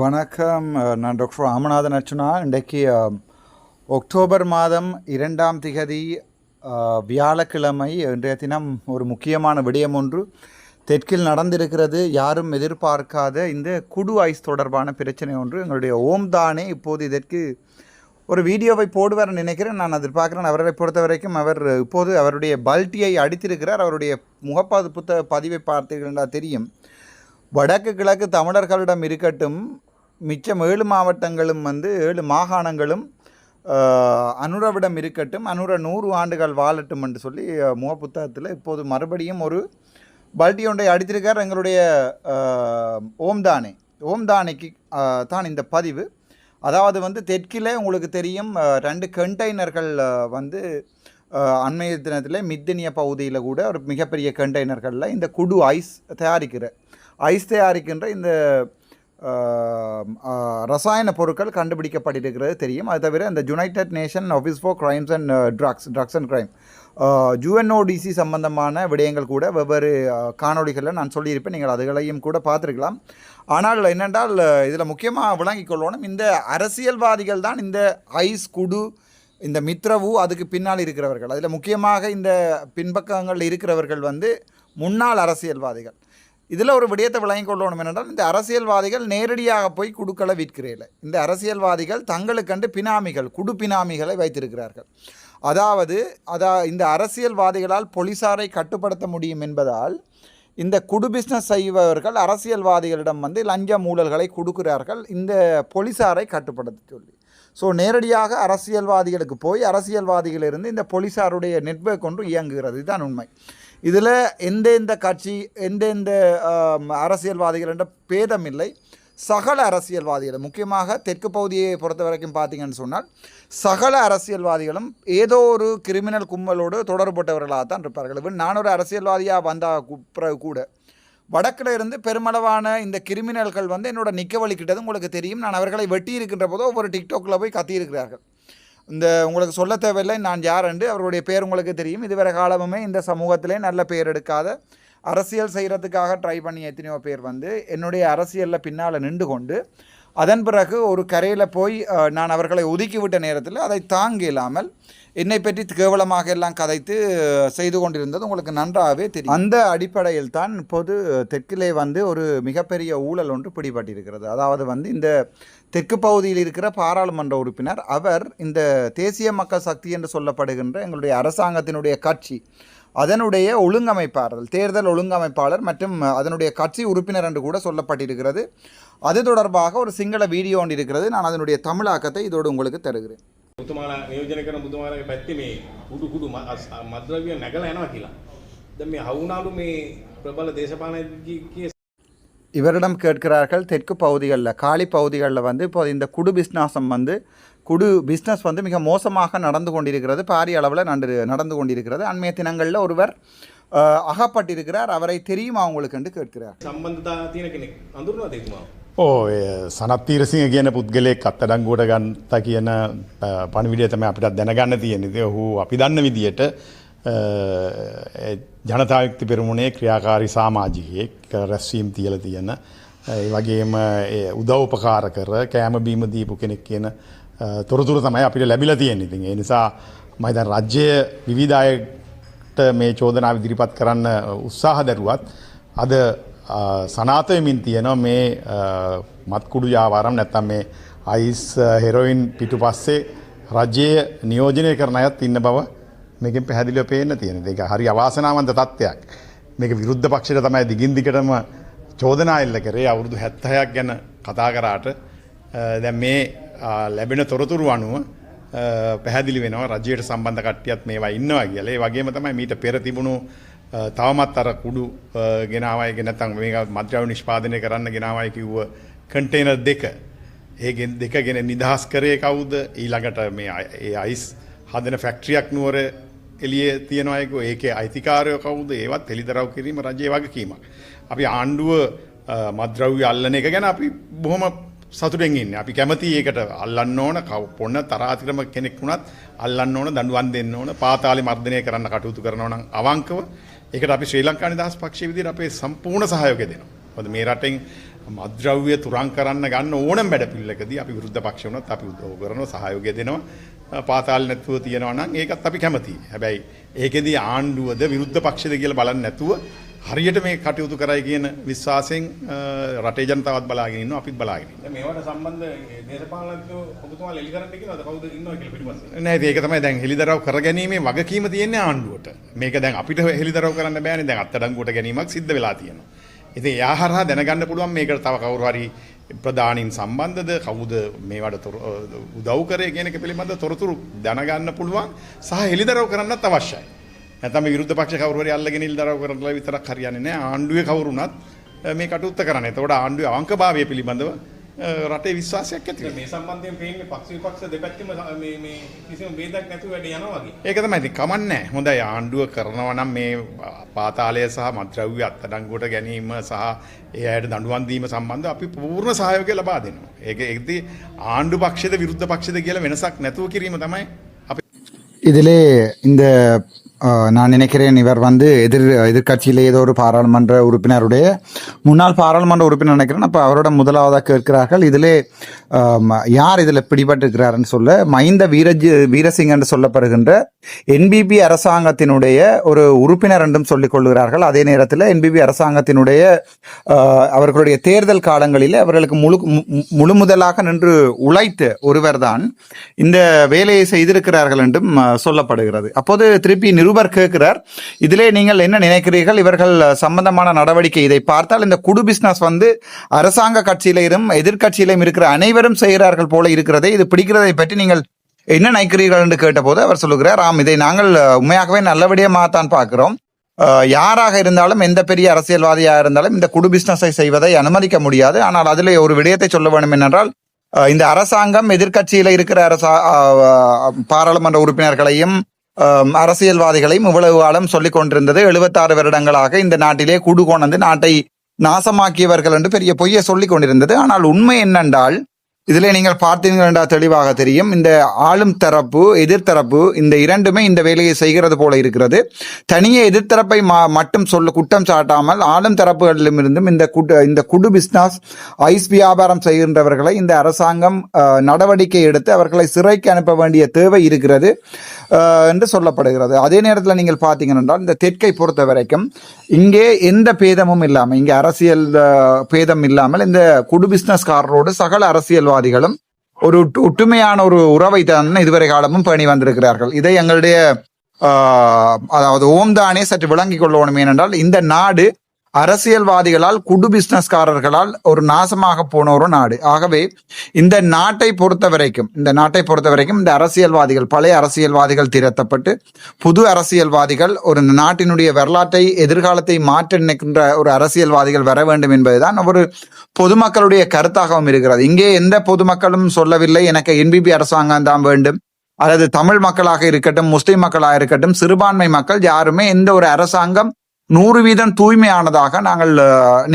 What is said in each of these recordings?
வணக்கம் நான் டாக்டர் ராமநாதன் அர்ச்சுனா இன்றைக்கு ஒக்டோபர் அக்டோபர் மாதம் இரண்டாம் திகதி வியாழக்கிழமை இன்றைய தினம் ஒரு முக்கியமான விடயம் ஒன்று. தெற்கில் நடந்திருக்கிறது யாரும் எதிர்பார்க்காத இந்த குடு ஐஸ் தொடர்பான பிரச்சனை ஒன்று. எங்களுடைய ஓம் தானே இப்போது இதற்கு ஒரு வீடியோவை போடுவார் நினைக்கிறேன். நான் எதிர்பார்க்குறேன். அவரை பொறுத்த வரைக்கும் அவர் இப்போது அவருடைய பல்ட்டியை அடித்திருக்கிறார். அவருடைய முகப்பாது புத்த பதிவை பார்த்தீர்களா தெரியும். வடக்கு கிழக்கு தமிழர்களிடம் இருக்கட்டும் மிச்சம் ஏழு மாவட்டங்களும் வந்து ஏழு மாகாணங்களும் அனுரவிடம் இருக்கட்டும் அனுர நூறு ஆண்டுகள் வாழட்டும் என்று சொல்லி அஹ், முகப்புத்தகத்தில் இப்போது மறுபடியும் ஒரு பல்டி ஒன்றை அடித்திருக்கார். எங்களுடைய ஓம்தானே ஓம்தானைக்கு தான். இந்த பதிவு. அதாவது வந்து தெற்கிலே உங்களுக்கு தெரியும் ரெண்டு கண்டெய்னர்கள் வந்து அண்மைய தினத்தில் மித்தனிய பகுதியில் கூட ஒரு மிகப்பெரிய கண்டெய்னர்களில் இந்த குடு ஐஸ் தயாரிக்கிற ஐஸ் தயாரிக்கின்ற இந்த ரசாயன பொருட்கள் கண்டுபிடிக்கப்பட்டிருக்கிறது தெரியும். அது தவிர இந்த united nation office for crimes and drugs drugs and crime UNODC சம்பந்தமான விடயங்கள் கூட வெவ்வேறு காணொலிகளில் காணொளிகளில் நான் சொல்லியிருப்பேன். நீங்கள் அதுகளையும் கூட பார்த்துருக்கலாம். ஆனால் என்னென்றால் இதில் முக்கியமாக விளங்கிக் கொள்ளணும். இந்த அரசியல்வாதிகள் தான் இந்த ஐஸ் குடு இந்த மித்ரவு அதுக்கு பின்னால் இருக்கிறவர்கள். அதில் முக்கியமாக இந்த பின்பக்கங்கள் இருக்கிறவர்கள் வந்து முன்னாள் அரசியல்வாதிகள். இதில் ஒரு விடயத்தை விளங்கிக் கொள்ளணும் என்னென்றால் இந்த அரசியல்வாதிகள் நேரடியாக போய் குடுக்களை விற்கிறேல. இந்த அரசியல்வாதிகள் தங்களுக்கண்டு பினாமிகள் குடு பினாமிகளை வைத்திருக்கிறார்கள். அதாவது அதா இந்த அரசியல்வாதிகளால் போலீஸாரை கட்டுப்படுத்த முடியும் என்பதால் இந்த குடு பிஸ்னஸ் செய்பவர்கள் அரசியல்வாதிகளிடம் வந்து லஞ்ச ஊழல்களை கொடுக்கிறார்கள். இந்த போலீஸாரை கட்டுப்படுத்த சொல்லி. ஸோ நேரடியாக அரசியல்வாதிகளுக்கு போய் அரசியல்வாதிகளிலிருந்து இந்த போலீஸாருடைய நெட்வொர்க் ஒன்று இயங்குகிறது. இதுதான் உண்மை. இதில் எந்தெந்த கட்சி எந்தெந்த அரசியல்வாதிகள் என்ற பேதம் இல்லை சகல அரசியல்வாதிகள் முக்கியமாக தெற்கு பகுதியை பொறுத்த வரைக்கும் பார்த்தீங்கன்னு சொன்னால் சகல அரசியல்வாதிகளும் ஏதோ ஒரு கிரிமினல் கும்பலோடு தொடர்பட்டவர்களாக தான் இருப்பார்கள். இவன் நான் ஒரு அரசியல்வாதியாக வந்தால் பிறகு கூட. வடக்கில் இருந்து பெருமளவான இந்த கிரிமினல்கள் வந்து என்னோட நிற்க வலிக்கிட்டது உங்களுக்கு தெரியும். நான் அவர்களை வெட்டி இருக்கின்ற போதோ ஒவ்வொரு டிக்டாக்கில் போய் கத்தியிருக்கிறார்கள். இந்த உங்களுக்கு சொல்ல தேவையில்லை நான் யார் என்று அவருடைய பேர் உங்களுக்கு தெரியும். இதுவரை காலமுமே இந்த சமூகத்திலே நல்ல பேர் எடுக்காத அரசியல் செய்கிறதுக்காக ட்ரை பண்ணி எத்தனையோ பேர் வந்து என்னுடைய அரசியலில் பின்னால் நின்று கொண்டு அதன் பிறகு ஒரு கரையில் போய் நான் அவர்களை ஒதுக்கிவிட்ட நேரத்தில் அதை தாங்க இல்லாமல் என்னை பற்றி கேவலமாக எல்லாம் கதைத்து செய்து கொண்டிருந்தது உங்களுக்கு நன்றாகவே தெரியும். அந்த அடிப்படையில் தான் இப்போது தெற்கிலே வந்து ஒரு மிகப்பெரிய ஊழல் ஒன்று பிடிபட்டிருக்கிறது. அதாவது வந்து இந்த தெற்கு பகுதியில் இருக்கிற பாராளுமன்ற உறுப்பினர் அவர் இந்த தேசிய மக்கள் சக்தி என்று சொல்லப்படுகின்ற எங்களுடைய அரசாங்கத்தினுடைய கட்சி அதனுடைய ஒழுங்கமைப்பாளர் தேர்தல் ஒழுங்கமைப்பாளர் மற்றும் அதனுடைய கட்சி உறுப்பினர் என்று கூட சொல்லப்பட்டிருக்கிறது அது தொடர்பாக ஒரு சிங்கள வீடியோ ஒன்று இருக்கிறது நான் அதனுடைய தமிழாக்கத்தை இதோடு உங்களுக்கு தருகிறேன் මුතුමාලා නියෝජනය කරන මුතුමාලගේ පැත්තේ මේ කුඩු කුඩු ම- අස්- මද්‍රව්‍ය නැගලා යනවා කියලා. දැන් මේ හවුනාලු මේ ප්‍රබල දේශපාලනඥයෙක්ගේ இவரிடம் கேட்கிறார்கள் தெற்கு பகுதிகளில் காலி பகுதிகளில் வந்து இப்போ இந்த குடு பிஸ்னாசம் வந்து குடு பிஸ்னஸ் வந்து மிக மோசமாக நடந்து கொண்டிருக்கிறது பாரிய அளவில் நன்று நடந்து கொண்டிருக்கிறது அண்மைய தினங்களில் ஒருவர் அஹ், அகப்பட்டிருக்கிறார் அவரை தெரியுமா உங்களுக்கு என்று கேட்கிறார் සම්බන්ධතා තියෙන කෙනෙක් අඳුරනවාද එතුමා? ඕ සනත්තීරසිංහ කියන පුද්ගලෙක් අත්තඩංගුවට ගන්ත කියන පණවිඩිය තම අපිටත් දැනගන්න තියෙනෙද ඔහු අපි දන්න විදියට ජනතායුක්ති පෙරමුණේ ක්‍රියාකාරි සාමාජිකයෙක් රැස්වීම් තියල තියෙන ඒ වගේම ඒ උදව්පකාර කර කෑම බීම දීපු කෙනෙක් කියන අ, තොරතුර තමයි අපිට ලැබිල තියෙන ඉතින් ඒ නිසා මයිත රජ්‍යය විවිධායට මේ චෝදනා විදිරිපත් කරන්න උත්සාහ දැරුවත් අද අ, සනාතයමින් තියෙනවා මේ අ, මත්කුඩු යාවාරම් නැත්තම් මේ අයිස් හෙරොයින් පිටු පස්සේ රජයේ නියෝජනය කරන අයත් ඉන්න බව මේකෙන් පැහැදිලිව පේන්න තියෙන එක හරි අවාසනාවන්ත තත්ත්වයක් මේක විරුද්ධ පක්ෂයට තමයි දිගින් දිගටම චෝදනා එල්ල කරේ අවුරුදු හැත්තහයක් ගැන කතා කරාට අ, දැන් මේ අ, ලැබෙන තොරතුරු අනුව අ, පැහැදිලි වෙනවා රජයට සම්බන්ධ කට්ටියත් මේවා ඉන්නවා කියලා. ඒ වගේම තමයි මීට පෙර තිබුණු අ, තවමත් අර කුඩු අ, ගෙනාවයි ගෙන නැත්නම් මේක මද්‍රව්‍ය නිෂ්පාදනය කරන්න ගෙනාවයි කිව්ව කන්ටේනර් දෙක. ඒගෙන් දෙක ගෙන නිදහස් කරේ කවුද ඊළඟට මේ අය- ඒ අයිස් හදන ෆැක්ට්‍රියක් නුවර එලිය තියෙනවායක ඒකේ අයිතිකාරය කවුද? ඒවත් එළිදරව් කිරීම රජය වගකීමක්. අපි ආණ්ඩුව අ, මද්‍රව්‍ය අල්ලන එක ගැන අපි බොහොම සතුටෙන් ඉන්න. අපි කැමති ඒකට අල්ලන්න ඕන. කව පොන්න තරාතිරම කෙනෙක් වුණත් අල්ලන්න ඕන දඩුවන් දෙන්න ඕන පාතාලි මර්ධනය කරන්න කටයුතු කරනවා නම් අවංකව. ඒකට අපි ශ්‍රී ලංකා නිදහස් පක්ෂය විදිහට අපේ සම්පූර්ණ සහයෝගය දෙනවා. මොකද මේ රටෙන් මද්‍රව්‍ය තුරන් කරන්න ගන්න ඕනම් වැඩ පිල්ලකදී අපි විරුද්ධ පක්ෂ වුණත් අපි උදව් කරනවා සහයෝගය දෙනවා. පාතාල් නැතුව තියෙනවා නම් ඒකත් අපි කැමතියි. හැබැයි ඒකෙදී ආණ්ඩුවද විරුද්ධ පක්ෂද කියලා බලන්නේ නැතුව හරියට මේ කටයුතු කරයි කියන විශ්වාසයෙන් රටේ ජනතාවත් බලාගෙන ඉන්නවා අපිත් බලාගෙන ඉන්නවා. මේවට සම්බන්ධ දේශපාලනඥයෝ ඔබතුමා එලි කරන්න කියනවාද කවුද ඉන්නවා කියලා පිටිපස්සේ? නෑ ඒක තමයි දැන් හෙළිදරව් කරගැනීමේ වගකීම තියෙන්නේ ආණ්ඩුවට. මේක දැන් අපිට හෙළිදරව් කරන්න බෑනේ දැන් අත්අඩංගුවට ගැනීමක් සිද්ධ වෙලා තියෙනවා. ඉතින් එයා හරහා දැනගන්න පුළුවන් මේකට තව කවුරු හරි ප්‍රධානීන් සම්බන්ධද කවුද මේවට තොර- උදව් කරේ කියන එක පිළිබඳ තොරතුරු දැනගන්න පුළුවන් සහ හෙළිදරව් කරන්නත් අවශ්‍යයි. නැත්නම් මේ විරුද්ධ පක්ෂ කවුරු හරි අල්ලගෙන හෙළිදරව් කරලා විතරක් හරියන්නේ නෑ ආණ්ඩුවේ කවුරුණත් මේ කටයුත්ත කරන්න. එතකොට ආණ්ඩුවේ අවංකභාවය පිළිබඳව අ, රටේ විශ්වාසයක් ඇති මේ සම්බන්ධයෙන් පේන්නේ පක්ෂ විපක්ෂ දෙපැත්තෙම මේ මේ කිසිම බේදයක් නැතුව වැඩ යනවා වගේ. ඒක තමයි ඉතින් කමන්නේ. හොඳයි ආණ්ඩුව කරනවා නම් මේ පාතාලය සහ මද්ද්‍රව්‍ය අත්අඩංගුවට ගැනීම සහ ඒ අයට දඬුවම් දීම සම්බන්ධව අපි පූර්ණ සහයෝගය ලබා දෙනවා. ඒක ඒකදී ආණ්ඩු පක්ෂද විරුද්ධ පක්ෂද කියලා වෙනසක් නැතුව කිරීම තමයි අපි ඉදිරියේ ඉන්ද நான் நினைக்கிறேன் இவர் வந்து எதிர் எதிர்க்கட்சியிலே ஏதோ ஒரு பாராளுமன்ற உறுப்பினருடைய முன்னாள் பாராளுமன்ற உறுப்பினர் நினைக்கிறேன். அப்போ அவரோட முதலாவதாக கேட்கிறார்கள் இதிலே யார் இதில் பிடிபட்டிருக்கிறாருன்னு சொல்ல மைந்த வீரஜி வீரசிங் என்று சொல்லப்படுகின்ற என்பிபி அரசாங்கத்தினுடைய ஒரு உறுப்பினர் என்றும் சொல்லிக் கொள்கிறார்கள். அதே நேரத்தில் என்பிபி அரசாங்கத்தினுடைய அவர்களுடைய தேர்தல் காலங்களில் அவர்களுக்கு முழு மு- முழு முதலாக நின்று உழைத்த ஒருவர்தான் இந்த வேலையை செய்திருக்கிறார்கள் என்றும் சொல்லப்படுகிறது. அப்போது திருப்பி நிருபர் கேட்கிறார் இதிலே நீங்கள் என்ன நினைக்கிறீர்கள்? இவர்கள் சம்பந்தமான நடவடிக்கை இதை பார்த்தால் இந்த குடு பிஸ்னஸ் வந்து அரசாங்க கட்சியிலும் எதிர்க்கட்சியிலும் இருக்கிற அனைவரும் செய்கிறார்கள் போல இருக்கிறதே. இது பிடிக்கிறதை பற்றி நீங்கள் என்ன நினைக்கிறீர்கள் என்று கேட்டபோது அவர் சொல்லுகிறார் ஆம் இதை நாங்கள் உண்மையாகவே உண்மையாகவே நல்லபடியாகத்தான் பார்க்கிறோம். யாராக இருந்தாலும் எந்த பெரிய அரசியல்வாதியாக இருந்தாலும் இந்த குடு பிஸ்னஸை செய்வதை அனுமதிக்க முடியாது. ஆனால் அதில் ஒரு விடயத்தை சொல்ல வேண்டும் என்னென்றால் இந்த அரசாங்கம் எதிர்க்கட்சியில் இருக்கிற அரசா பாராளுமன்ற உறுப்பினர்களையும் அரசியல்வாதிகளையும் இவ்வளவு காலம் சொல்லிக் கொண்டிருந்தது. எழுபத்தாறு வருடங்களாக இந்த நாட்டிலே குடு கொண்டு நாட்டை நாசமாக்கியவர்கள் என்று பெரிய பொய்யை சொல்லிக் கொண்டிருந்தது. ஆனால் உண்மை என்னென்றால் இதில் நீங்கள் பார்த்தீர்கள் என்றால் தெளிவாக தெரியும். இந்த ஆளும் தரப்பு எதிர்த்தரப்பு இந்த இரண்டுமே இந்த வேலையை செய்கிறது போல இருக்கிறது. தனியே எதிர்த்தரப்பை மா- மட்டும் சொல்ல குற்றம் சாட்டாமல் ஆளும் தரப்புகளிலிருந்தும் இந்த குடு இந்த குடு பிஸ்னஸ் ஐஸ் வியாபாரம் செய்கின்றவர்களை இந்த அரசாங்கம் நடவடிக்கை எடுத்து அவர்களை சிறைக்கு அனுப்ப வேண்டிய தேவை இருக்கிறது என்று சொல்லப்படுகிறது. அதே நேரத்தில் நீங்கள் பார்த்தீங்கன்னா என்றால் இந்த தெற்கை பொறுத்த வரைக்கும் இங்கே எந்த பேதமும் இல்லாமல் இங்கே அரசியல் பேதம் இல்லாமல் இந்த குடு பிஸ்னஸ்காரரோடு சகல அரசியல்வாதிகளும் ஒரு ஒற்றுமையான ஒரு உறவை தான் இதுவரை காலமும் பேணி வந்திருக்கிறார்கள். இதை எங்களுடைய அதாவது ஓம்தானே சற்று விளங்கிக் கொள்ளணும் ஏனென்றால் இந்த நாடு அரசியல்வாதிகளால் குடு பிஸ்னஸ்காரர்களால் ஒரு நாசமாக போன ஒரு நாடு. ஆகவே இந்த நாட்டை பொறுத்த வரைக்கும் இந்த நாட்டை பொறுத்த வரைக்கும் இந்த அரசியல்வாதிகள் பழைய அரசியல்வாதிகள் திரட்டப்பட்டு புது அரசியல்வாதிகள் ஒரு நாட்டினுடைய வரலாற்றை எதிர்காலத்தை மாற்ற நினைக்கின்ற ஒரு அரசியல்வாதிகள் வர வேண்டும் என்பதுதான் ஒரு பொதுமக்களுடைய கருத்தாகவும் இருக்கிறது. இங்கே எந்த பொதுமக்களும் சொல்லவில்லை எனக்கு என்பிபி அரசாங்கம் தான் வேண்டும். அல்லது தமிழ் மக்களாக இருக்கட்டும் முஸ்லிம் மக்களாக இருக்கட்டும் சிறுபான்மை மக்கள் யாருமே எந்த ஒரு அரசாங்கம் நூறு வீதம் தூய்மையானதாக நாங்கள்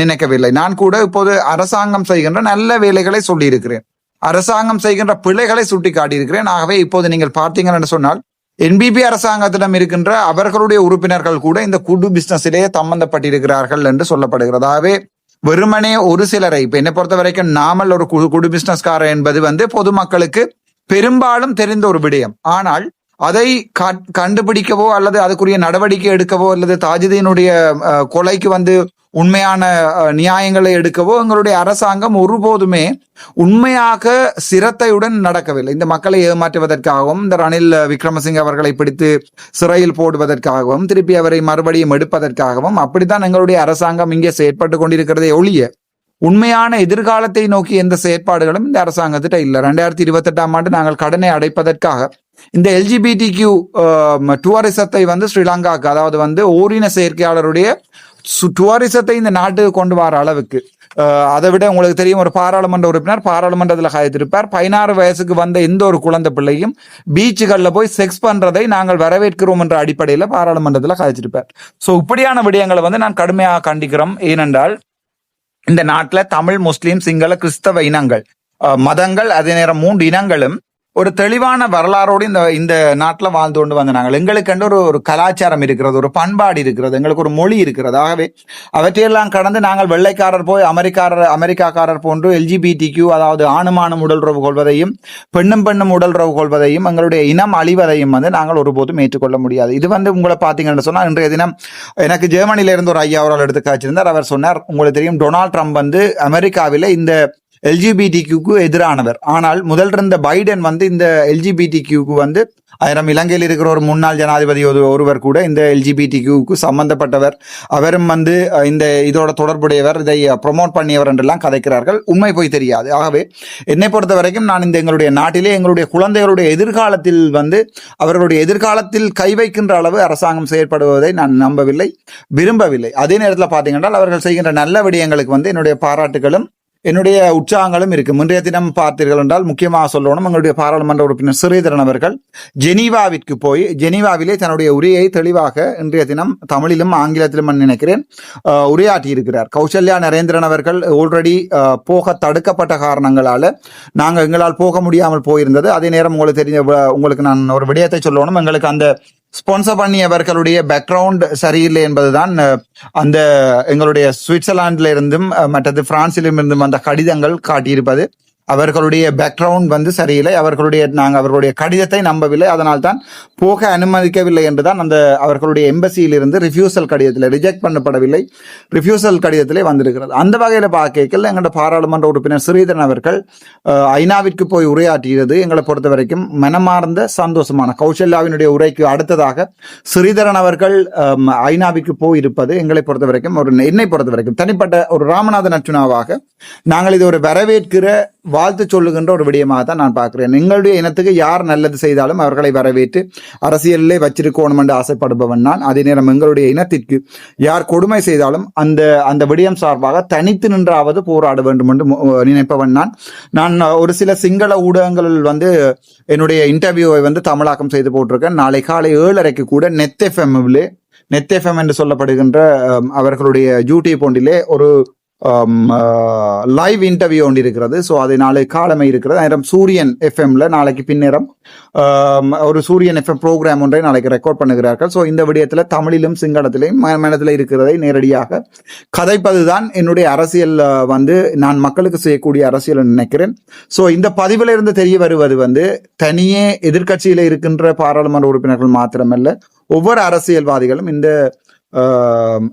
நினைக்கவில்லை. நான் கூட இப்போது அரசாங்கம் செய்கின்ற நல்ல வேலைகளை சொல்லியிருக்கிறேன். அரசாங்கம் செய்கின்ற பிழைகளை சுட்டி காட்டியிருக்கிறேன் ஆகவே இப்போது நீங்கள் பார்த்தீங்கன்னு சொன்னால் என்பிபி அரசாங்கத்திடம் இருக்கின்ற அவர்களுடைய உறுப்பினர்கள் கூட இந்த குடு பிசினஸிலேயே சம்பந்தப்பட்டிருக்கிறார்கள் என்று சொல்லப்படுகிறது. ஆகவே வெறுமனே ஒரு சிலரை இப்ப என்னை பொறுத்த வரைக்கும் நாமல் ஒரு குடு பிசினஸ்காரர் என்பது வந்து பொதுமக்களுக்கு பெரும்பாலும் தெரிந்த ஒரு விடயம். ஆனால் அதை கண்டுபிடிக்கவோ அல்லது அதுக்குரிய நடவடிக்கை எடுக்கவோ அல்லது தாஜுதீனுடைய கொலைக்கு வந்து உண்மையான நியாயங்களை எடுக்கவோ எங்களுடைய அரசாங்கம் ஒருபோதுமே உண்மையாக சிரத்தையுடன் நடக்கவில்லை. இந்த மக்களை ஏமாற்றுவதற்காகவும் இந்த ரணில் விக்ரமசிங்க அவர்களை பிடித்து சிறையில் போடுவதற்காகவும் திருப்பி அவரை மறுபடியும் எடுப்பதற்காகவும் அப்படித்தான் எங்களுடைய அரசாங்கம் இங்கே செயற்பட்டு கொண்டிருக்கிறதே ஒழிய உண்மையான எதிர்காலத்தை நோக்கி எந்த செயற்பாடுகளும் இந்த அரசாங்கத்திட்ட இல்லை. ரெண்டாயிரத்தி இருபத்தெட்டாம் ஆண்டு நாங்கள் கடனை அடைப்பதற்காக இந்த எல்ஜிபிடி கியூ டூரிசத்தை வந்து ஸ்ரீலங்காக்கு அதாவது வந்து ஓரின செயற்கையாளருடைய டூரிசத்தை இந்த நாட்டுக்கு கொண்டு வர அளவுக்கு. அதை விட உங்களுக்கு தெரியும் ஒரு பாராளுமன்ற உறுப்பினர் பாராளுமன்றத்தில் காய்த்திருப்பார். பதினாறு வயசுக்கு வந்த எந்த ஒரு குழந்தை பிள்ளையும் பீச்சுகளில் போய் செக்ஸ் பண்றதை நாங்கள் வரவேற்கிறோம் என்ற அடிப்படையில் பாராளுமன்றத்தில் காய்ச்சிருப்பார் ஸோ இப்படியான விடயங்களை வந்து நான் கடுமையாக கண்டிக்கிறோம். ஏனென்றால் இந்த நாட்டில் தமிழ் முஸ்லீம் சிங்கள கிறிஸ்தவ இனங்கள் மதங்கள் அதே நேரம் மூன்று இனங்களும் ஒரு தெளிவான வரலாறோடு இந்த இந்த நாட்டில் வாழ்ந்து கொண்டு வந்த நாங்கள். எங்களுக்கென்று ஒரு ஒரு கலாச்சாரம் இருக்கிறது ஒரு பண்பாடு இருக்கிறது எங்களுக்கு ஒரு மொழி இருக்கிறது. ஆகவே அவற்றையெல்லாம் கடந்து நாங்கள் வெள்ளைக்காரர் போய் அமெரிக்காரர் அமெரிக்காக்காரர் போன்று எல்ஜிபிடி கியூ அதாவது ஆணுமானும் உடல்றவு கொள்வதையும் பெண்ணும் பெண்ணும் உடல்றவு கொள்வதையும் எங்களுடைய இனம் அழிவதையும் வந்து நாங்கள் ஒருபோதும் ஏற்றுக்கொள்ள முடியாது. இது வந்து உங்களை பார்த்தீங்கன்னு சொன்னால் இன்றைய தினம் எனக்கு ஜெர்மனியிலிருந்து ஒரு ஐயா அவரால் எடுத்து காய்ச்சிருந்தார் அவர் சொன்னார் உங்களுக்கு தெரியும் டொனால்ட் ட்ரம்ப் வந்து அமெரிக்காவில் இந்த எல்ஜிபிடிக்கு எதிரானவர். ஆனால் முதல் இருந்த பைடன் வந்து இந்த எல்ஜிபிடிக்கு வந்து ஆயிரம் இலங்கையில் இருக்கிற ஒரு முன்னாள் ஜனாதிபதி ஒரு ஒருவர் கூட இந்த எல்ஜிபிடிக்கு சம்பந்தப்பட்டவர். அவரும் வந்து இந்த இதோட தொடர்புடையவர் இதை ப்ரொமோட் பண்ணியவர் என்றெல்லாம் கதைக்கிறார்கள். உண்மை போய் தெரியாது. ஆகவே என்னை பொறுத்த வரைக்கும் நான் இந்த எங்களுடைய நாட்டிலே எங்களுடைய குழந்தைகளுடைய எதிர்காலத்தில் வந்து அவர்களுடைய எதிர்காலத்தில் கை வைக்கின்ற அளவு அரசாங்கம் செயற்படுவதை நான் நம்பவில்லை விரும்பவில்லை. அதே நேரத்தில் பார்த்தீங்கன்னா அவர்கள் செய்கின்ற நல்ல விடயங்களுக்கு வந்து என்னுடைய பாராட்டுகளும் என்னுடைய உற்சாகங்களும் இருக்கு. முன்றைய தினம் பார்த்தீர்கள் என்றால் முக்கியமாக சொல்லணும் எங்களுடைய பாராளுமன்ற உறுப்பினர் ஸ்ரீதரன் அவர்கள் ஜெனீவாவிற்கு போய் ஜெனீவாவிலே தன்னுடைய உரையை தெளிவாக இன்றைய தினம் தமிழிலும் ஆங்கிலத்திலும் நான் நினைக்கிறேன் உரையாற்றி இருக்கிறார். கௌசல்யா நரேந்திரன் அவர்கள் ஆல்ரெடி போக தடுக்கப்பட்ட காரணங்களால நாங்கள் எங்களால் போக முடியாமல் போயிருந்தது. அதே நேரம் உங்களுக்கு தெரிஞ்ச வ- உங்களுக்கு நான் ஒரு விடயத்தை சொல்லணும். எங்களுக்கு அந்த ஸ்பான்சர் பண்ணியவர்களுடைய பேக்ரவுண்ட் சரியில்லை என்பதுதான் அந்த எங்களுடைய சுவிட்சர்லாந்துல இருந்தும் மற்றது பிரான்சிலும் இருந்தும் அந்த கடிதங்கள் காட்டியிருப்பது. அவர்களுடைய பேக்ரவுண்ட் வந்து சரியில்லை. அவர்களுடைய நாங்கள் அவர்களுடைய கடிதத்தை நம்பவில்லை. அதனால் தான் போக அனுமதிக்கவில்லை என்று தான் அந்த அவர்களுடைய எம்பசியிலிருந்து ரிஃப்யூசல் கடிதத்தில் ரிஜெக்ட் பண்ணப்படவில்லை. ரிஃப்யூசல் கடிதத்திலே வந்திருக்கிறது. அந்த வகையில் பார்க்கல எங்களோட பாராளுமன்ற உறுப்பினர் ஸ்ரீதரன் அவர்கள் ஐநாவிற்கு போய் உரையாற்றியது எங்களை பொறுத்த வரைக்கும் மனமார்ந்த சந்தோஷமான கௌசல்யாவினுடைய உரைக்கு அடுத்ததாக ஸ்ரீதரன் அவர்கள் ஐநாவிற்கு போய் இருப்பது எங்களை பொறுத்த வரைக்கும் ஒரு என்னை பொறுத்த வரைக்கும் தனிப்பட்ட ஒரு ராமநாதன் அர்ச்சுனாவாக நாங்கள் இது ஒரு வரவேற்கிற வாழ்த்து சொல்லுகின்ற ஒரு விடயமாக தான் நான் பார்க்கிறேன். எங்களுடைய இனத்துக்கு யார் நல்லது செய்தாலும் அவர்களை வரவேற்று அரசியலிலே வச்சிருக்கணும் என்று ஆசைப்படுபவன் நான். அதே நேரம் எங்களுடைய இனத்திற்கு யார் கொடுமை செய்தாலும் அந்த அந்த விடயம் சார்பாக தனித்து நின்றாவது போராட வேண்டும் என்று நினைப்பவன் நான். நான் ஒரு சில சிங்கள ஊடகங்களில் வந்து என்னுடைய இன்டர்வியூவை வந்து தமிழாக்கம் செய்து போட்டிருக்கேன். நாளை காலை ஏழரைக்கு கூட நெத் எஃப்எம்மிலே நெத் எஃப்எம் என்று சொல்லப்படுகின்ற அவர்களுடைய யூடியூப் ஒன்றிலே ஒரு Um, uh, லைவ் இன்டர்வியூ ஒன்று இருக்கிறது. ஸோ அது நாளை காலமை இருக்கிறது. நேரம் சூரியன் எஃப்எம்ல நாளைக்கு பின்னேரம் um, ஒரு சூரியன் எஃப்எம் ப்ரோக்ராம் ஒன்றை நாளைக்கு ரெக்கார்ட் பண்ணுகிறார்கள். ஸோ இந்த விடயத்தில் தமிழிலும் சிங்களத்திலையும் மனத்தில் இருக்கிறதை நேரடியாக கதைப்பது தான் என்னுடைய அரசியல் uh, வந்து நான் மக்களுக்கு செய்யக்கூடிய அரசியல் நினைக்கிறேன். ஸோ இந்த பதிவில் இருந்து தெரிய வருவது வந்து தனியே எதிர்க்கட்சியில் இருக்கின்ற பாராளுமன்ற உறுப்பினர்கள் மாத்திரமல்ல ஒவ்வொரு அரசியல்வாதிகளும் இந்த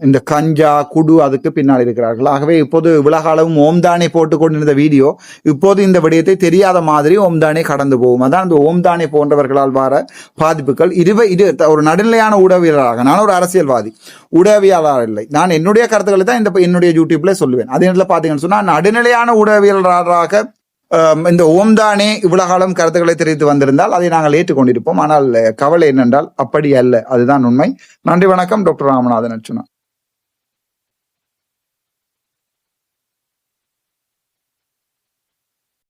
இந்த கஞ்சா குடு அதுக்கு பின்னால் இருக்கிறார்கள். ஆகவே இப்போது உலகளவும் ஓம்தானே போட்டு கொண்டிருந்த வீடியோ இப்போது இந்த விடயத்தை தெரியாத மாதிரி ஓம்தானே கடந்து போகும். அதான் அந்த ஓம்தானே போன்றவர்களால் வர பாதிப்புகள். இருவ இது ஒரு நடுநிலையான உடவியலாக நான் ஒரு அரசியல்வாதி உடவியலாளர் இல்லை. நான் என்னுடைய கருத்துக்களை தான் இந்த என்னுடைய யூடியூப்ல சொல்லுவேன். அதே நேரத்தில் பார்த்தீங்கன்னு சொன்னால் நடுநிலையான உடவியலாளராக இந்த ஓம்தானே இவ்வளவு காலம் கருத்துக்களை தெரிவித்து வந்திருந்தால் அதை நாங்கள் ஏற்றுக்கொண்டிருப்போம். ஆனால் கவலை என்னென்றால் அப்படி அல்ல. அதுதான் உண்மை. நன்றி வணக்கம். டாக்டர் ராமநாதன் அர்ச்சுனா